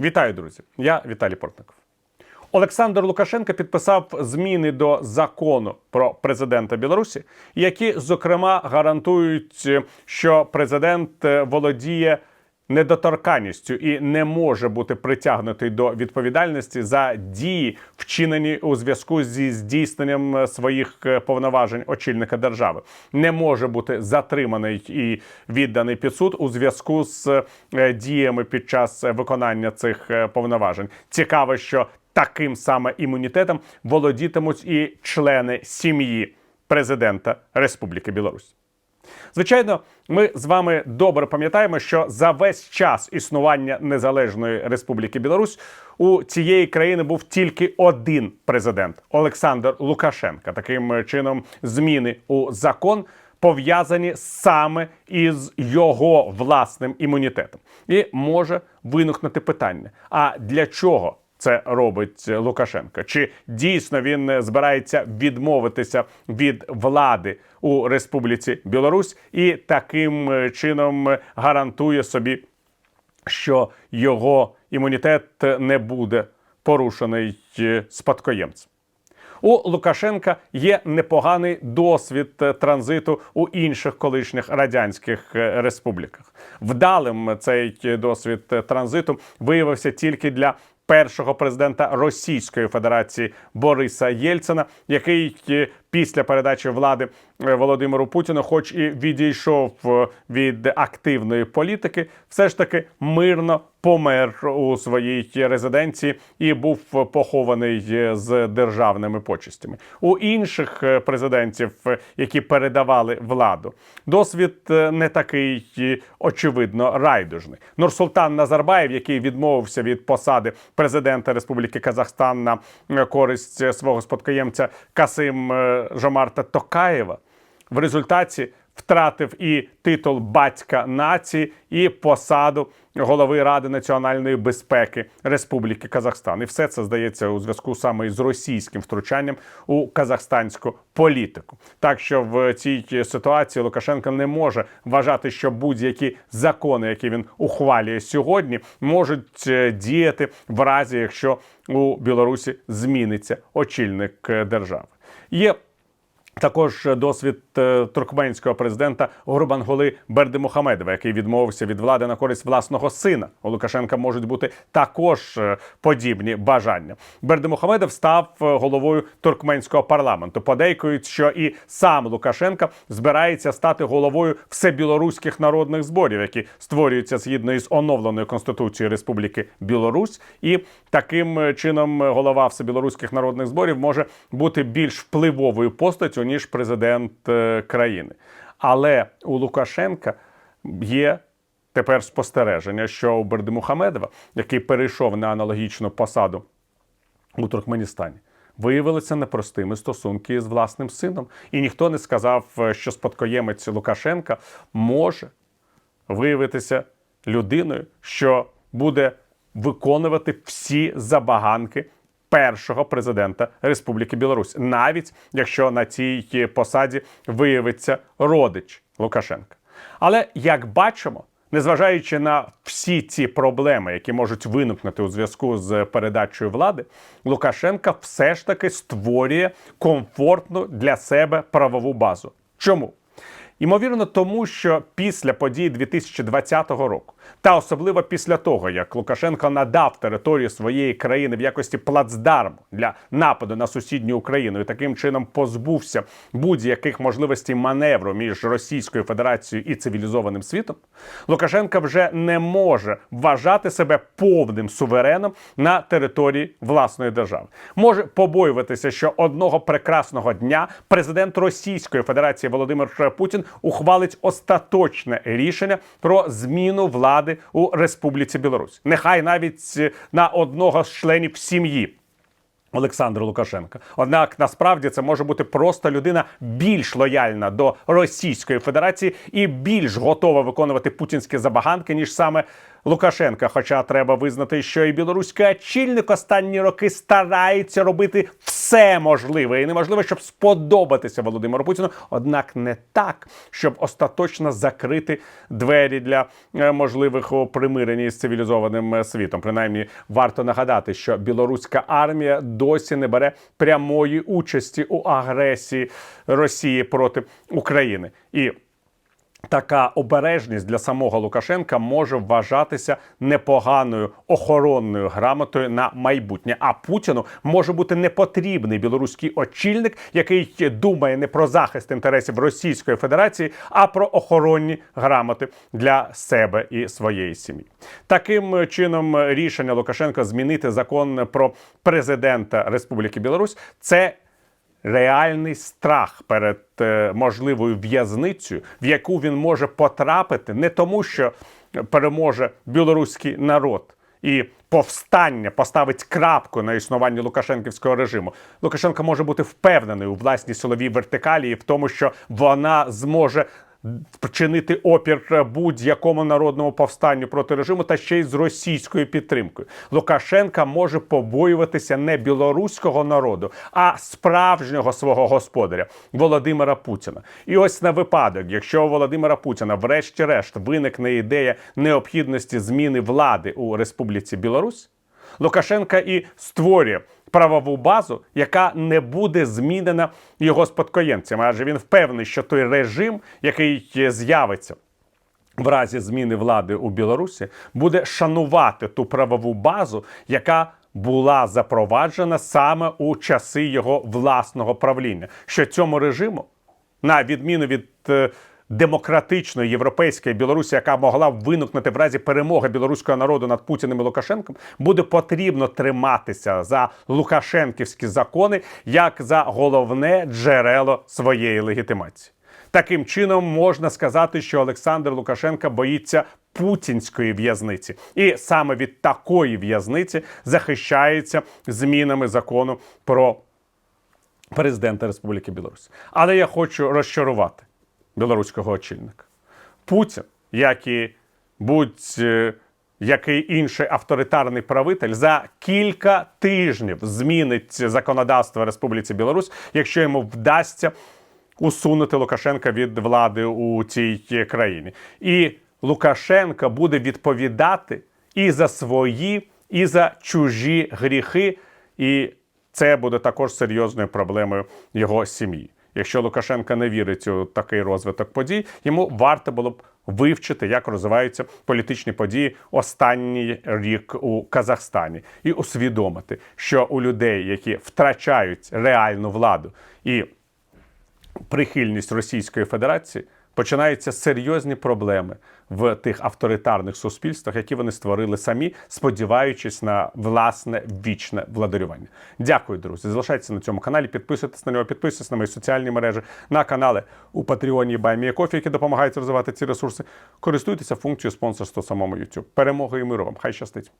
Вітаю, друзі! Я Віталій Портников. Олександр Лукашенко підписав зміни до закону про президента Білорусі, які зокрема гарантують, що президент е, володіє недоторканністю і не може бути притягнутий до відповідальності за дії, вчинені у зв'язку зі здійсненням е, своїх е, повноважень очільника держави, не може бути затриманий і відданий під суд у зв'язку з е, діями під час виконання цих повноважень. Цікаво, що таким саме імунітетом володітимуть і члени сім'ї президента Республіки Білорусь. Звичайно, ми з вами добре пам'ятаємо, що за весь час існування незалежної Республіки Білорусь у цієї країни був тільки один президент Олександр Лукашенка. Таким чином, зміни у закон пов'язані саме із його власним імунітетом. І може виникнути питання: а для чого? Це робить Лукашенко. Чи дійсно він збирається відмовитися від влади у Республіці Білорусь і таким е, чином гарантує собі, що його імунітет не буде порушений е, спадкоємцем? У Лукашенка є непоганий досвід е, транзиту у інших колишніх радянських е, республіках. Вдалим цей досвід е, транзиту виявився тільки для першого президента Російської Федерації Бориса Єльцина, який е, після передачі влади е, Володимиру Путіну, хоч і відійшов е, від активної політики, все ж таки мирно помер у своїй резиденції і був похований е, з державними почестями. У інших президентів, які передавали владу, досвід не такий очевидно райдужний. Нурсултан Назарбаєв, який відмовився від посади президента Республіки Казахстан на користь свого спадкоємця Касим Жомарта Токаєва, в результаті втратив і титул батька нації, і посаду голови Ради національної безпеки Республіки Казахстан. І все це здається у зв'язку саме з російським втручанням у казахстанську політику. Так що в цій ситуації Лукашенко не може вважати, що будь-які закони, які він ухвалює сьогодні, можуть е, діяти в разі, якщо у Білорусі зміниться очільник е, держави. Є також досвід е, туркменського президента Гурбанголи Бердимухамедова, який відмовився від влади на користь власного сина. У Лукашенка можуть бути також е, подібні бажання. Бердимухамедов став е, головою туркменського парламенту. Подейкують, що і сам Лукашенка збирається стати головою всебілоруських народних зборів, які створюються згідно із оновленою конституцією Республіки Білорусь, і таким е, чином голова всебілоруських народних зборів може бути більш впливовою постаттю ніж президент е, країни. Але у Лукашенка є тепер спостереження, що у Бердимухамедова, який перейшов на аналогічну посаду у Туркменістані, виявилися непростими стосунки з власним сином. І ніхто не сказав, що спадкоємець Лукашенка може виявитися людиною, що буде виконувати всі забаганки першого президента Республіки Білорусь, навіть якщо на цій посаді виявиться родич Лукашенка. Але як бачимо, незважаючи на всі ці проблеми, які можуть виникнути у зв'язку з передачею влади, Лукашенка все ж таки створює комфортну для себе правову базу. Чому? Ймовірно, тому що після подій 2020 року, та особливо після того, як Лукашенко надав територію своєї країни в якості плацдарму для нападу на сусідню Україну і таким чином позбувся будь-яких можливостей маневру між Російською Федерацією і цивілізованим світом, Лукашенко вже не може вважати себе повним сувереном на території власної держави. Може побоюватися, що одного прекрасного дня президент Російської Федерації Володимир Путін ухвалить остаточне рішення про зміну влади у Республіці Білорусь. Нехай навіть е, на одного з членів сім'ї. Олександра Лукашенка. Однак насправді це може бути просто людина більш лояльна до Російської Федерації і більш готова виконувати путінські забаганки, ніж саме Лукашенка. Хоча треба визнати, що і білоруський очільник останні роки старається робити все можливе і неможливе, щоб сподобатися Володимиру Путіну. Однак не так, щоб остаточно закрити двері для е, можливих о, примирення з цивілізованим е, світом. Принаймні, варто нагадати, що білоруська армія досі не бере прямої участі у агресії Росії проти України і. Така обережність для самого Лукашенка може вважатися непоганою охоронною грамотою на майбутнє. А Путіну може бути непотрібний білоруський очільник, який думає не про захист інтересів Російської Федерації, а про охоронні грамоти для себе і своєї сім'ї. Таким чином, рішення Лукашенка змінити закон про президента Республіки Білорусь це реальний страх перед е, можливою в'язницею, в яку він може потрапити не тому, що переможе білоруський народ. І повстання поставить крапку на існуванні Лукашенківського режиму. Лукашенко може бути впевнений у власній силовій вертикалі і в тому, що вона зможе вчинити опір будь-якому народному повстанню проти режиму та ще й з російською підтримкою. Лукашенка може побоюватися не білоруського народу, а справжнього свого господаря Володимира Путіна. І ось на випадок, якщо у Володимира Путіна, врешті-решт, виникне ідея необхідності зміни влади у Республіці Білорусь. Лукашенка і створює правову базу, яка не буде змінена його спадкоємцями, адже він впевнений, що той режим, який з'явиться. В разі зміни влади у Білорусі буде шанувати ту правову базу, яка була запроваджена саме у часи його власного правління. Що цьому режиму, на відміну від демократичної європейської Білорусі, яка могла виникнути в разі перемоги білоруського народу над Путіним і Лукашенком, буде потрібно триматися за лукашенківські закони як за головне джерело своєї легітимації. Таким чином можна сказати, що Олександр Лукашенко боїться путінської в'язниці, і саме від такої в'язниці захищається змінами закону про президента Республіки Білорусь. Але я хочу розчарувати білоруського очільника. Путін, як і будь-який інший авторитарний правитель, за кілька тижнів змінить законодавство Республіці Білорусь, якщо йому вдасться усунути Лукашенка від влади у цій країні. І Лукашенко буде відповідати і за свої, і за чужі гріхи. І це буде також серйозною проблемою його сім'ї. Якщо Лукашенка не вірить у такий розвиток подій, йому варто було б вивчити, як розвиваються політичні події останній рік у Казахстані, і усвідомити, що у людей, які втрачають реальну владу і прихильність Російської Федерації, починаються серйозні проблеми в тих авторитарних суспільствах, які вони створили самі, сподіваючись на власне вічне владарювання. Дякую, друзі. Залишайтеся на цьому каналі, підписуйтесь на нього, підписуйтесь на мої соціальні мережі, на канали у Патреоні Баймієкофі, які допомагають розвивати ці ресурси. Користуйтеся функцією спонсорства самому YouTube. Перемоги і миру вам! Хай щастить!